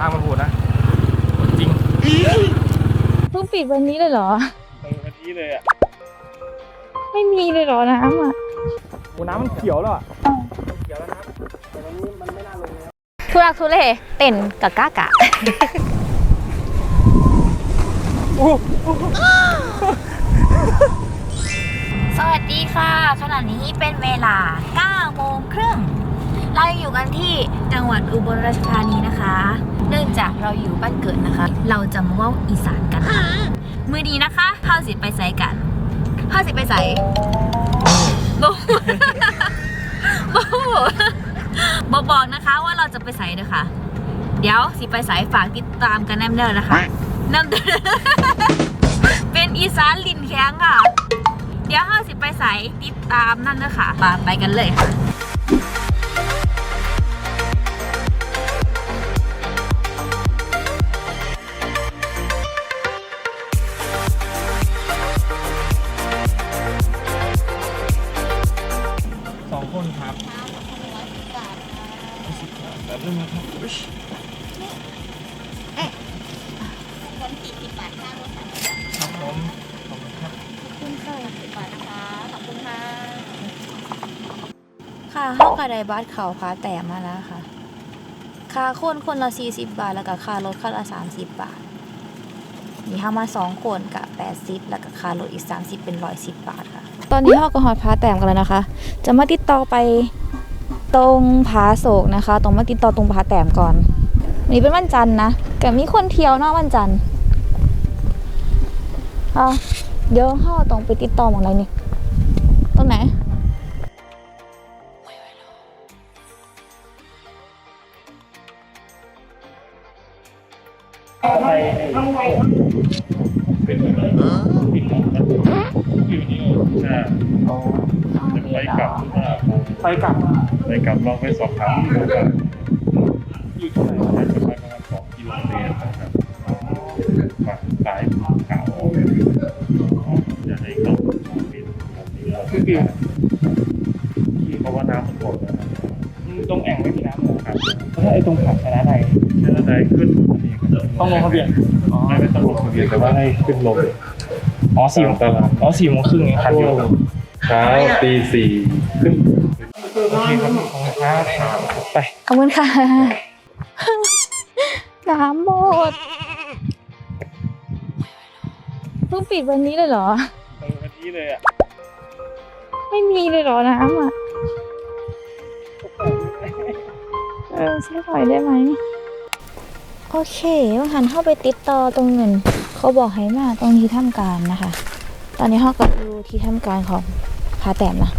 ทางมันโหดนะจริงเพิ่งปิดวันนี้เลยเหรอเออวันนี้เลยอะไม่มีเลยเหรอน้ำอะโอ้น้ำมันเขียวแล้วอะเขียวแล้วนะครับแต่ตอนนี้มันไม่น่าลงแล้วทุรักทุเลเต้นกะกะกะสวัสดีค่ะ ขณะนี้เป็นเวลา9โมงครึ่ง เรายังอยู่กันที่จังหวัดอุบลราชธานีนะคะ เนื่องจากเราอยู่บ้านเกิดนะคะ เราจะมาเว่าอีสานกันค่ะมือดีนะคะเข้าสิไปใส่กันเข้าสิไปใส่บบบบบอกนะคะว่าเราจะไปใส่เด้อค่ะ เดี๋ยวสิไปใสายฝากติดตามกันแน่เด้อนะคะน้ำเด้อเป็นอีสานลินแข้งค่ะ เดี๋ยวห้าสิไปใสายติดตามนั่นเด้อค่ะมาไปกันเลยค่ะ แบบนี้นะครับอุ๊ยคนสี่สิบบาทค่ารถสามสิบบาทครับผมขอบคุณครับคุณค่ะสิบบาทนะคะ ขอบคุณค่ะ ค่ะเข้ากระไดบัสเขาพาแต่มาแล้วค่ะ ค่าคนคนละ40บบาท แล้วก็ค่ารถคนละ30บบาทมีห้ามาสองคนกับ80แล้วก็ค่ารถอีก30เป็น110บบาทค่ะ ตอนนี้เราก็ฮอดพาแต้มกันแล้วนะคะ จะมาติดต่อไป ตรงผาโศกนะคะ ตรงมาติดต่อตรงผาแต้มก่อนวันนี้เป็นวันจันทร์นะแต่มีคนเที่ยวนอกวันจันทร์อะเดี๋ยวเราตรงไปติดต่อมองอะไรนี่ตรงไหน ลองไปสอบถามดูกันอยู่ที่ไหนน่าจะไปประมาณสองกิโลเมตรนะครับฝั่งซ้ายขาจะให้เข้าเป็นแบบนี้เราคือปิวเพราะว่าน้ำมันหมดแล้วนะครับตรงแอ่งไม่มีน้ำเลยครับแล้วถ้าไอ้ตรงขัดชนะใดแค่นั้นใดขึ้นต้องลงทะเบียนไม่ไม่ต้องลงทะเบียนแต่ว่าให้ขึ้นลงอ๋อสี่โมงตารางอ๋อสี่โมงครึ่งยังขัดอยู่ช่วงเช้าตีสี่ขึ้นโอเครับขอบคุณครับ ไป ขอบคุณค่ะ น้ำหมด เพิ่งปิดวันนี้เลยเหรอ เออวันนี้เลยอะไม่มีเลยเหรอน้ำอะ เออช่วยหน่อยได้ไหม โอเคว่าหันเข้าไปติดต่อตรงเงิน เขาบอกให้มาตรงที่ทำการนะคะ ตอนนี้เขาก็อยู่ที่ทำการของพาแต้มนะ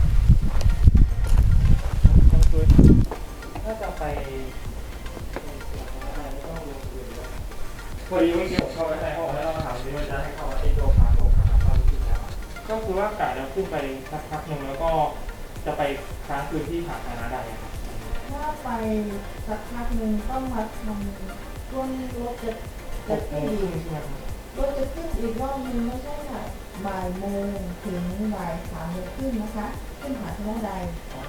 ว่ากะจะขึ้นไปสักพักหนึ่งแล้วก็จะไปค้างคืนที่หาดนาใดครับถ้าไปสักพักหนึ่งต้องมาทำช่วงรถจะหจะกโมขึ้นงคอีรึ่งกใช่ไหมครับรถจะขึ้นอีกรอบหนึงไม่ใช่ค่ะบ่ายโมงถึงบ่ายสามโมงครึ่งนะคะ ขึ้นหาชนะใด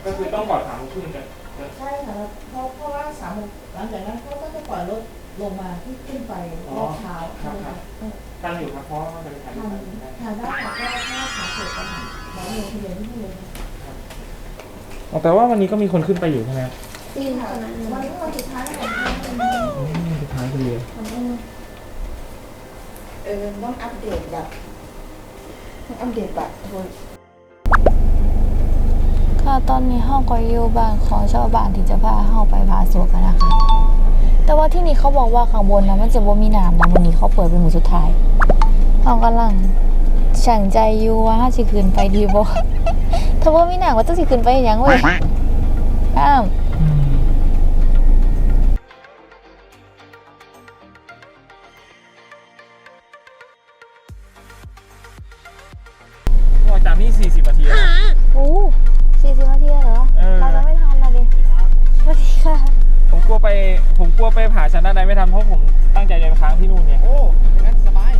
ก็คือต้องก่อนสามโมงครึ่งกันใช่ค่ะแล้วเพราะเพราะว่าสามโมงหลังจากนั้นเขาก็จะปล่อยรถลงมาที่ขึ้นไปรอบเช้าครับครับ ตั้งอยู่ครับเพราะว่ามันเป็นทางทานทานได้ค่ะก็ถ้าขาเสร็จก็หาหมอลงทะเบียนที่เลยแต่ว่าวันนี้ก็มีคนขึ้นไปอยู่ใช่ไหมครับจริงค่ะวันนี้วันสุดท้ายของการเป็นสุดท้ายคือเออต้องอัปเดตแบบต้องอัปเดตบัตรโทรค่ะตอนนี้ห้องก็อยู่บ้านของชาวบ้านที่จะพาเข้าไปพาสวกกันนะคะ แต่ว่าที่นี่เขาบอกว่าข้างบนนะมันจะบ่มีน้ำนะวันนี้เขาเปิดเป็นหมู่สุดท้ายเขากำลังช่งใจอยู่ว่าถ้าสิขึ้นไปดีบ่ถ้าว่ามีน้ำก็ต้องสิขึ้นไปยังเว้ยอ้าว กลัวไปผาชนะใดไม่ทันเพราะผมตั้งใจจะไปค้างที่นู่นไงโอ้อย่างนั้นสบาย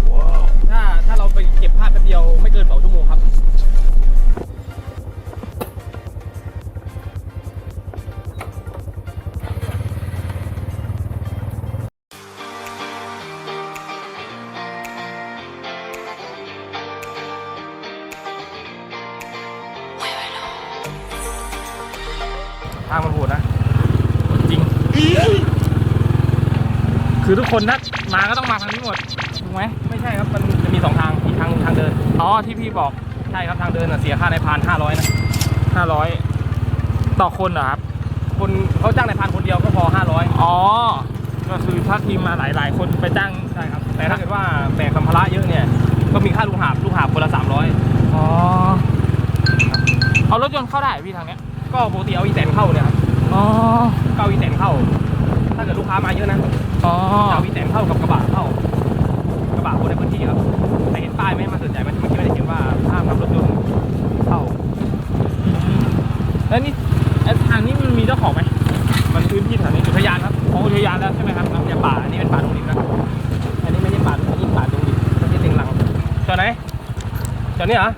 ถ้าถ้าเราไปเก็บภาพแป๊บเดียวไม่เกินสองชั่วโมงครับ คือทุกคนนะมาก็ต้องมาทางนี้หมดถูกไหมไม่ใช่ครับ มันจะมีสองทางอีกทางทางเดิน อ๋อ ที่พี่บอก ใช่ครับทางเดินน่ะเสียค่าในพานห้าร้อยนะห้าร้อยต่อคนเหรอครับ คนเขาจ้างในพานคนเดียวก็พอห้าร้อยอ๋อ ก็คือถ้าทีมมาหลายๆคนไปจ้าง ใช่ครับ แต่ถ้าเกิดว่าแบกสัมภาระเยอะเนี่ย ก็มีค่าลูกหาบลูกหาบคนละสามร้อยอ๋อ เอารถยนต์เข้าได้เหรอพี่ทางเนี้ย ก็ปกติเอาอีแตนเข้าเนี่ยครับ อ๋อก็เอาอีแตนเข้า ถ้าเกิดลูกค้ามาเยอะนะ อ๋อจะเอาอีแตนเข้ากับกระบะเข้ากระบะคนในพื้นที่ครับ แต่เห็นป้ายไหมมันสนใจไหมมันไม่ได้เขียนว่าห้ามนำรถยนต์เข้าแล้วนี่ไอ้ทางนี้มันมีเจ้าของไหมมันพื้นที่แถวนี้อุทยานครับของอุทยานแล้วใช่ไหมครับน้ำยาป่าอันนี้เป็นป่าตรงริมนะอันนี้ไม่ใช่ป่าอันนี้ป่าตรงริมไม่ใช่เต็งหลังจอดไหนจอดนี่เหรอ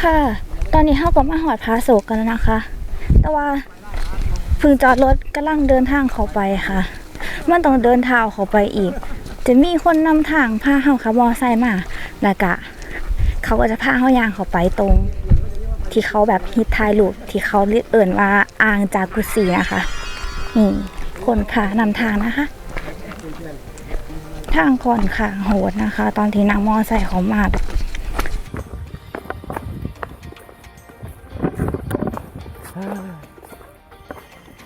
ค่ะ ตอนนี้เฮาก็มาหอดพาโศกกันแล้วนะคะ แต่ว่า เพึงจอดรถกำลังเดินทางเข้าไปค่ะ มันต้องเดินเท้าเข้าไปอีก จะมีคนนำทางพาเฮาขับมอไซค์มาแล้วก็เขาก็จะพาเฮายางเข้าไปตรง ที่เขาแบบฮิตทายลูกที่เขาเรียกเอิ่นว่าอ่างจากกุซีนะคะนี่คนค่ะนำทางนะคะ ทางค่อนข้างโหดนะคะ ตอนที่นางมอไซค์เขามาแบบ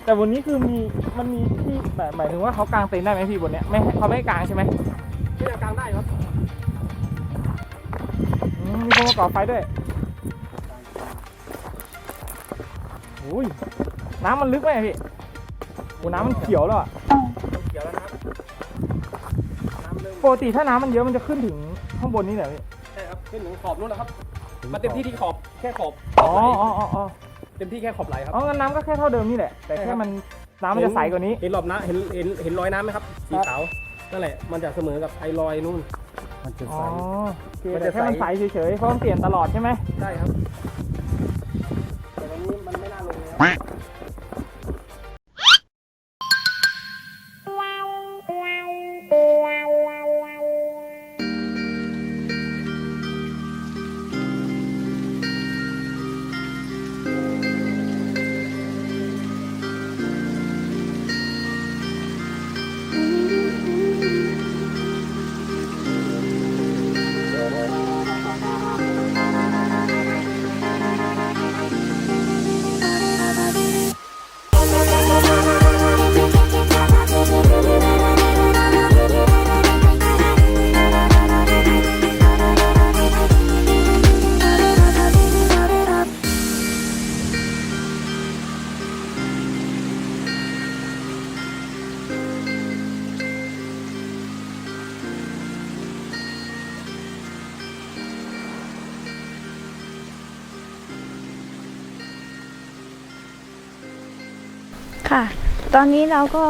แต่บนนี้คือมีมันมีที่แบบหมายถึงว่าเขากางเต็นท์ได้ไหมพี่บนเนี้ยไม่ให้เขาไม่ให้กางใช่ไหมที่ยังกลางได้ครับอืมมีคนมาก่อไฟด้วยโอ้ยน้ำมันลึกไหมอะพี่โอ้น้ำมันเขียวแล้วอะเขียวแล้วนะครับน้ำเริ่มปกติถ้าน้ำมันเยอะมันจะขึ้นถึงข้างบนนี่เหรอพี่ใช่ครับขึ้นถึงขอบนู้นแล้วครับ มาเต็มที่ที่ขอบแค่ขอบขอ๋ออบไหลอ๋ออ๋ออ๋อ เต็มที่แค่ขอบไหลครับ อ๋องั้นน้ำก็แค่เท่าเดิมนี่แหละ แต่ใช่แค่ครับมันน้ำมันจะใสกว่านี้ เห็นรอบนะเห็นเห็นเห็นรอยน้ำไหมครับ สีขาว นั่นแหละ มันจะเสมอกับไอ้รอยนู่น มันจะอ๋ใสอโอเคมันแต่จะแค่มันใสใสเฉยๆ เพราะมันเปลี่ยนตลอดใช่ไหม ใช่ครับ แต่วันนี้มันไม่น่าลงแล้ว ค่ะ ตอนนี้เราก็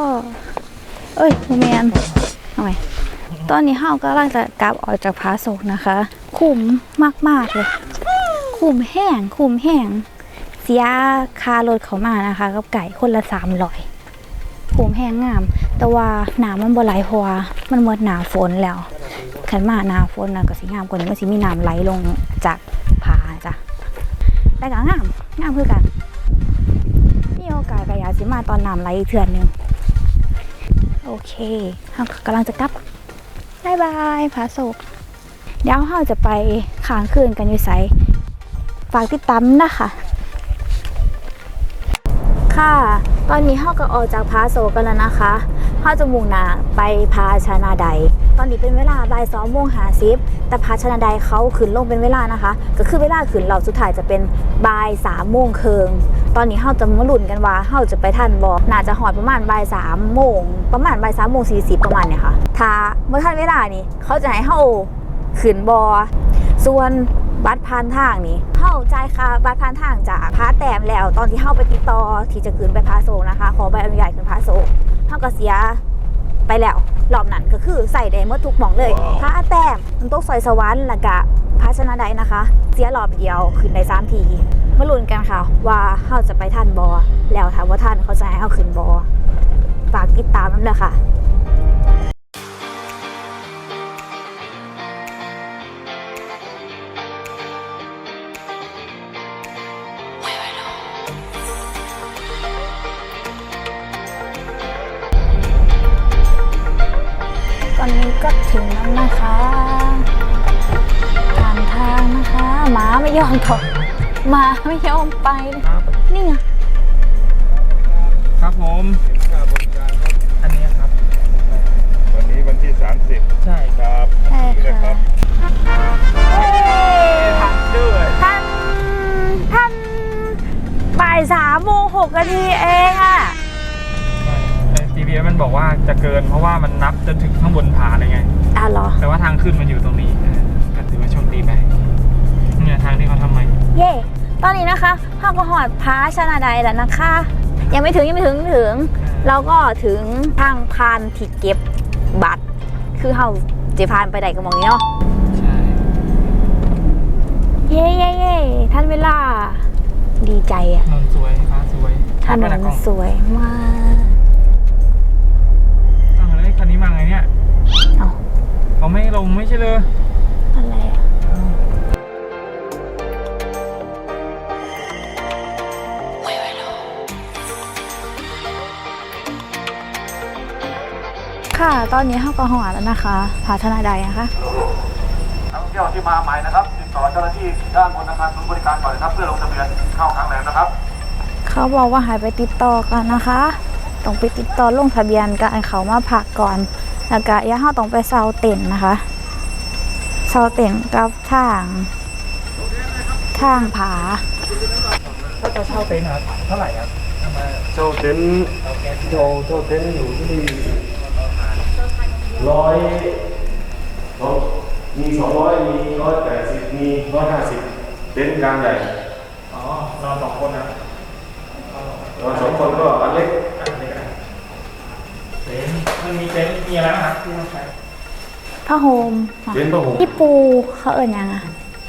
เอ้ยโมเมนทำไมตอนนี้เฮากำลังจะกลับออกจากพาโศกนะคะ คุ้มมากๆเลย คุ้มแห้งคุ้มแห้ง เสียคารถเขามานะคะ กับไก่คนละสามร้อยคุ้มแห้งงาม แต่ว่าหนามันบ่ไหลเพราะว่ามันหมดหนาฝนแล้วขันมาหนาฝนนะก็สิงามกว่านี้มันสิมีน้ำไหลลงจากผาจ้ะแต่ก็งามงามคือกันมีโอกา สิมาตอนน้ำไหลอีกเถื่อนหนึงโอเคเรากำลังจะกลับบายบายพาโศกเดี๋ยวเราจะไปค้างคืนกันอยู่ไสฝากติดตามนะคะ ค่ะ ตอนนี้เราก็ออกจากพาโศกกันแล้วนะคะเราจะมุ่งหน้าไปพาชนาใด ตอนนี้เป็นเวลาบ่ายสองโมงหาซิบแต่พาชนาใดเขาขึ้นลงเป็นเวลานะคะ ก็คือเวลาขึ้นเราสุดท้ายจะเป็นบ่ายสามโมงเคิง ตอนนี้เฮาจะมาลุ้นกันว่าเฮาจะไปทันบ่น่าจะหอดประมาณบ่ายสามโมงประมาณบ่ายสามโมงสี่สิบประมาณเนี่ยค่ะ ถ้าเมื่อทันเวลานี่เขาจะให้เฮาขึ้นบอส่วนบัตรผ่านทางนี่เข้าใจค่ะ บัตรผ่านทางจากพาแต้มแล้ว ตอนที่เข้าไปติดต่อที่จะขึ้นไปพาโซนะคะ ขอใบอนุญาตขึ้นพาโซเฮาก็เสีย ไปแล้วรอบนั้นก็คือใส่ได้หมดทุกหม่องเลยพาแต้มมันต้องซอยสวรรค์แล้วก็พาชนะใดนะคะ เสียรอบเดียวขึ้นได้สามทีมาลุ้นกันค่ะ ว่าเขาจะไปทันบอแล้วถามว่าท่านเขาจะให้เขาขึ้นบอฝากติดตามนั่นเลยค่ะ ก็ถึงแล้วนะคะผ่านทางนะคะหมาไม่ยอมถอยหมาไม่ยอมไป ครับ นี่ไงครับผมอันนี้ครับ วันนี้วันที่ 30 ใช่ครับใช่นี่นะคค่ะรับทันด้วยท่านท่านบ่ายสามโมงหกนาทีเองอะใน GPS มันบอกว่าจะเกินเพราะว่ามันนับจนถึงข้างบนผาเลยไงอะเหรอ แต่ว่าทางขึ้นมันอยู่ตรงนี้เออก็ถือว่าโชคดีไปเนี่ยทางที่เขาทำใหม่ เย่ตอนนี้นะคะห้างก็หอดพาชนาใดแล้วนะคะ ยังไม่ถึงยังไม่ถึงยังไม่ถึง เราก็ถึงทางพานที่เก็บบัตร คือเฮาจะพานไปไหนกันมองนี้เนาะ ใช่ เย่เย่เย่ท่านเวลา ดีใจอะถนนสวยฟ้าสวยถนไปไหนกล้องสวยมาก อ้าวแล้วไอ้คันนี้มาไงเนี่ย เอ้า เขาไม่ลงไม่ใช่ เลย อะไรอะค่ะ ตอนนี้เฮาก็หอดแล้วนะคะพาชนาใดนะคะนักท่องเที่ยวที่มาใหม่นะครับติดต่อเจ้าหน้าที่ด้านบนอาคารศูนย์บริการก่อนนะครับ เพื่อลงทะเบียนเข้าค้างแรมนะครับ เขาบอกว่าหายไปติดต่อกันนะคะต้องไปติดต่อลงทะเบียนกันเขามาพักก่อนแล้วก็อย่าเฮาต้องไปเซาเต็นท์นะคะเซาเต็นท์กับทางทางผา ถ้าจะเช่าเต็นท์ครับเท่าไหร่ครับทำไมเจ้าเต็นท์เจ้าเจ้าเต็นท์อยู่ที่ร้อยมีสองร้อยมีร้อยแปดสิบมีร้อยห้าสิบเต็นท์กลางใหญ่อ๋อนอนสองคนนะเราสองคนก็อันเล็กอะเดี๋ยวกันเต็นท์มันมีเต็นท์มีอะไรบ้างครับที่ต้องใช้ ผ้าห่มเต็นท์ผ้าห่มที่ปูเขาเอิญยังอะ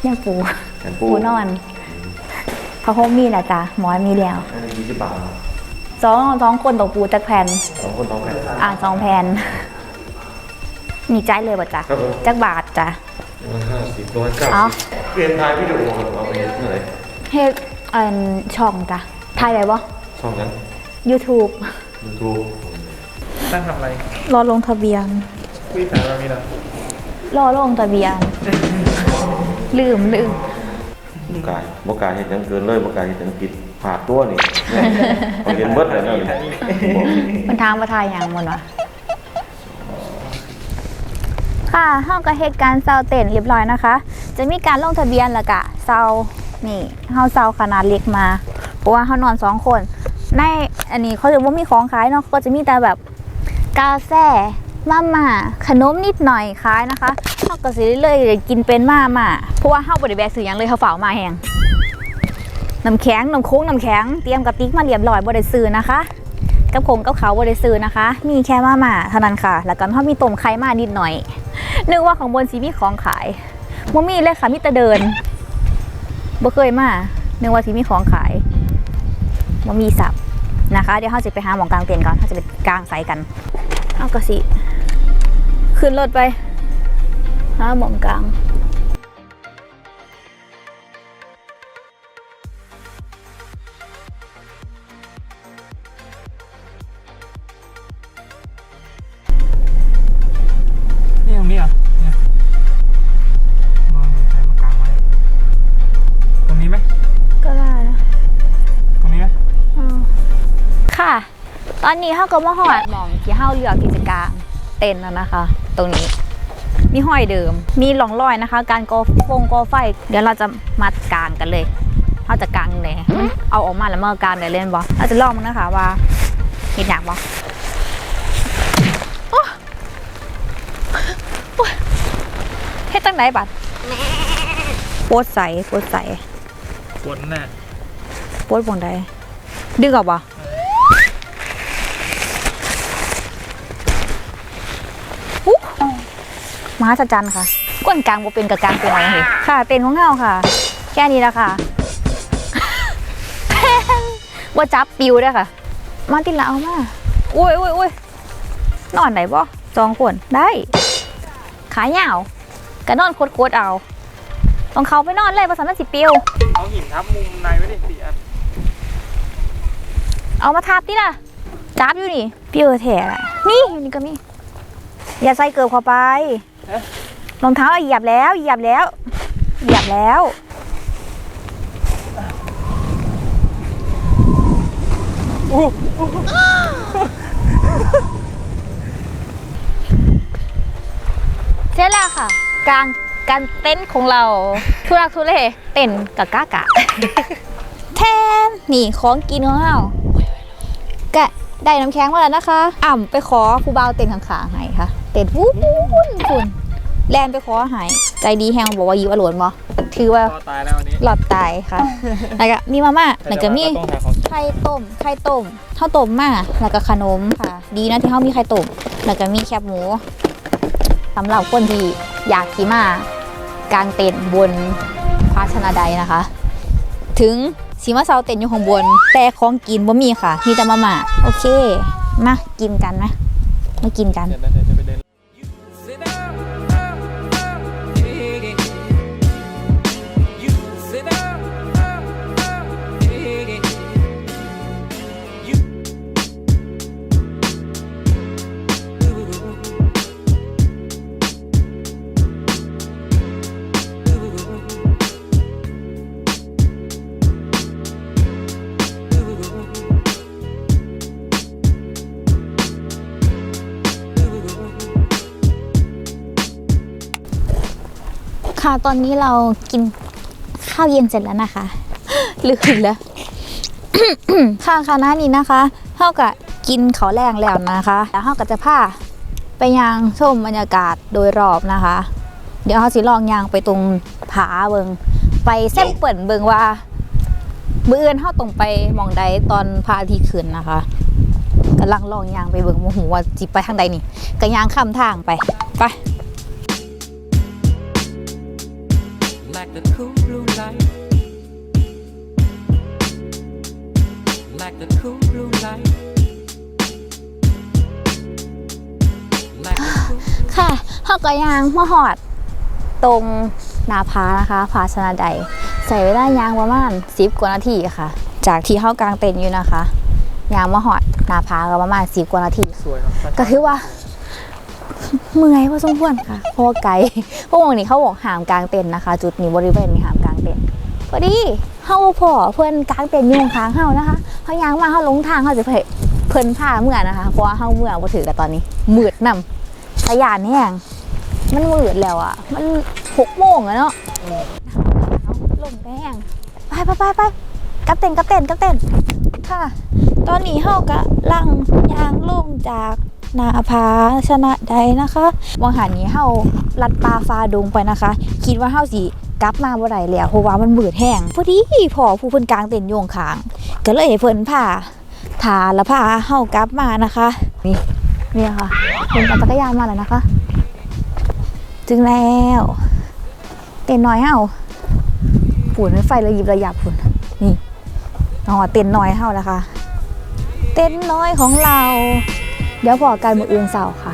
ยังปูแผ่นปูนอนผ้าห่มมีนะจ๊ะหมอนมีแล้วอันนี้ยี่สิบบาทสองสองคนตกปูจักแผ่นสองคนสองแผ่นอ่าสองแผ่นมีใจเลยป่ะจ๊ะครับผมจักบาทจ้ะร้อยห้าสิบร้อยเก้าอ๋อสิบเปลี่ยนทายวิดีโอเอาไปเท่าไหร่เฮ็ดอันช่องจ้ะถ่ายได้บ่ช่องนั้น YouTube ยูทูบตั้งทำอะไรรอลงทะเบียน คุยสารเรามีเหรอรอลงทะเบียน ลืมลืมบกายบกายเห็นยังเกินเลยบกายเห็นยังผิดผาดตัวนี่เอาเห็นเบิดเลยนะนี่บอกมันทางมาทายอย่างมันวะค่ะเฮาก็เหตุการณ์เซาเต็นเรียบร้อยนะคะ จะมีการลงทะเบียนแล้วก็เซานี่เฮาเซาขนาดเล็กมา เพราะว่าเฮานอนสองคน ในอันนี้เขาจะว่ามีของขายเนาะก็จะมีแต่แบบกาแฟ มาม่าขนมนิดหน่อยขายนะคะเฮาก็สิเลยกินเป็นมาม่าเพราะว่าเฮาบ่ได้แบกซื้อหยังเลยเฮาเฝ้ามาแฮงน้ำแข็งน้ำโค้งน้ำแข็งเตรียมกระติกมาเรียบร้อยบ่ได้ซื้อนะคะกับคงกับเขาบ่ได้ซื้อนะคะ มีแค่มาม่าเท่านั้นค่ะ แล้วก็ถ้ามีต้มไข่มานิดหน่อย นึกว่าของบนสีมีของขายบ่มีเลยค่ะมีแต่เดินบ่เคยมา นึกว่าสีมีของขายบ่มีสับนะคะ เดี๋ยวเราจะไปหาหมองกลางเต็นก่อนเราจะไปกลางไสกัน เอากระสิ ขึ้นรถไปหาหมองกลางนี่ตรงนี้เหรอะเนี่ยนอนเหมือนใครมากางไว้ ตรงนี้ไหมก็ได้นะตรงนี้ไหมอืมค่ะ ตอนนี้เฮาก็มาหอดหมองที่เฮาเลือกกิจการเต็นท์แล้วนะคะ ตรงนี้มีห้อยเดิม มีหลองรอยนะคะ การกอฟงกอไฟ เดี๋ยวเราจะมากางกันเลยเราจะกางเลยมันเอาออกมาแล้วมากางได้เล่นบอเราจะลองมันนะคะว่าเห็นอยากบอเฮ็ดตั้งไหนบัดโพดใสโพดใสฝนน่ะโพดบงใดดึงออกบ่อุ๊ มหัศจรรย์ค่ะก้นกลางบ่เป็นกับกลางเป็นอะไรเลยค่ะเต็นของเฮาค่ะ แค่นี้ละค่ะว่าจับปิวได้อค่ะ มาติละเอามาอุ้ยอุ้ยอุ้ยนอนไหนบ่สองคนได้ ขายาวกระนอนโคตรๆเอา ต้องเขาไปนอนเลยภาษามันสิปิวเอาหินทับมุมในไว้ดิสี่อันเอามาทาบดิล่ะจับอยู่นี่ปิวแท้ละนี่อยู่นี่ก็มีอย่าใส่เกิบเข้าไปเอ๊ะ รองเท้าเหยียบแล้วเหยียบแล้วเหยียบแล้วเสร็จแล้วค่ะ กลางการเต้นท์ของเรา ทุรักทุเลเต้นกับก้ากะแทนนี่ของกินของเรากะได้น้ำแข็งมาแล้วนะคะ อ่ำไปขอผู้บ่าวเต้นข้างๆให้ค่ะ เต้นวุ้นคุณแลนไปขอใหายใจดีแฮงบอกว่าอยู่อรวนบ่ถือว่าก็ตายแล้ววันนี้หลอดตายค่ะแล้วก็มีมาม่าแล้วก็มีต้องหาของไข่ต้มไข่ต้มข้าวต้มมาแล้วก็ขนมค่ะ ดีนะที่เขามีไข่ต้มแล้วก็มีแคบหมูสำหรับคนที่อยากขี่มากางเต็นท์บนภาชนะใดนะคะ ถึงสีมาเซาเต็นท์อยู่ข้างบน แต่ของกินบ่มีค่ะ มีแต่มาม่าโอเค มากินกันไหมมากินกันเดี๋ยวเดี๋ยวจะไปเดิน ค่ะตอนนี้เรากินข้าวเย็นเสร็จแล้วนะคะลืมแล้วค่ะคณะนี้นะคะเท่ากับกินเขาแรงแล้วนะคะแล้วเท่ากับจะพาไปยังชมบรรยากาศโดยรอบนะคะ เดี๋ยวเขาสิลองยางไปตรงผาเบิงไปเส้นเปิ่นเบิงว่ามืออื่นเข้าตรงไปมองใดตอนพระอาทิตย์ขึ้นนะคะกำลังลองยางไปเบิงโมโหว่าจิไปทางใดนี่ก็ยางข้ามทางไปไป the cool blue light. Like the cool blue light. Like the cool ค่ะเฮาก็ยางมาหอด ตรงหนาพานะคะผาชนะใด ใส่เวลายางประมาณ10กว่านาทีค่ะ จากที่เฮากลางเต็นท์อยู่นะคะ ยางมาหอดหนาพาก็ประมาณ10กว่านาที สวยเนาะก็คือว่า เมื่อยพอสมควรค่ะเพราะว่าไกลพราะวงนี้เขาบอกห้ามกลางเต็นท์นะคะ จุดนี้บริเวณนี้ห้ามกลางเต็นท์พอดีเฮาพอเพื่อนกลางเต็นท์ยุ่งค้างเฮานะคะเขายางมาเฮาลงทางเฮาจะเพิ่นพาเมื่อนะคะเพราะว่าเฮาเมื่อบ่ถือแล้วตอนนี้มืดนำขยานแห้งมันมืดแล้วอะ มันหกโมงอะเนาะลมแห้งไปไปไปไปกับเต้นกับเต้นกับเต้นค่ะ ตอนนี้เฮากะลังยางลงจาก นาผาชนะใดนะคะวังหันนี้เฮาลัดปลาฟ้าดงไปนะคะ คิดว่าเฮาสิกลับมาบ่ได้แล้วเพราะว่ามันมืดแห้งพอดีพอผู้เพิ่นกลางเต้นโยงขาง ก็เลยให้เพิ่นพาทาและพาเฮากลับมานะคะนี่นี่ค่ะเป็นปั่นจักรยานมาแล้วนะคะ ถึงแล้วเต้นน้อยเฮาฝุ่นไฟระยิบระยับฝุ่นนี่อ๋อเต้นน้อยเฮาแล้วค่ะเต้นน้อยของเรา เดี๋ยวพอกันมืออื่นเสาร์ค่ะ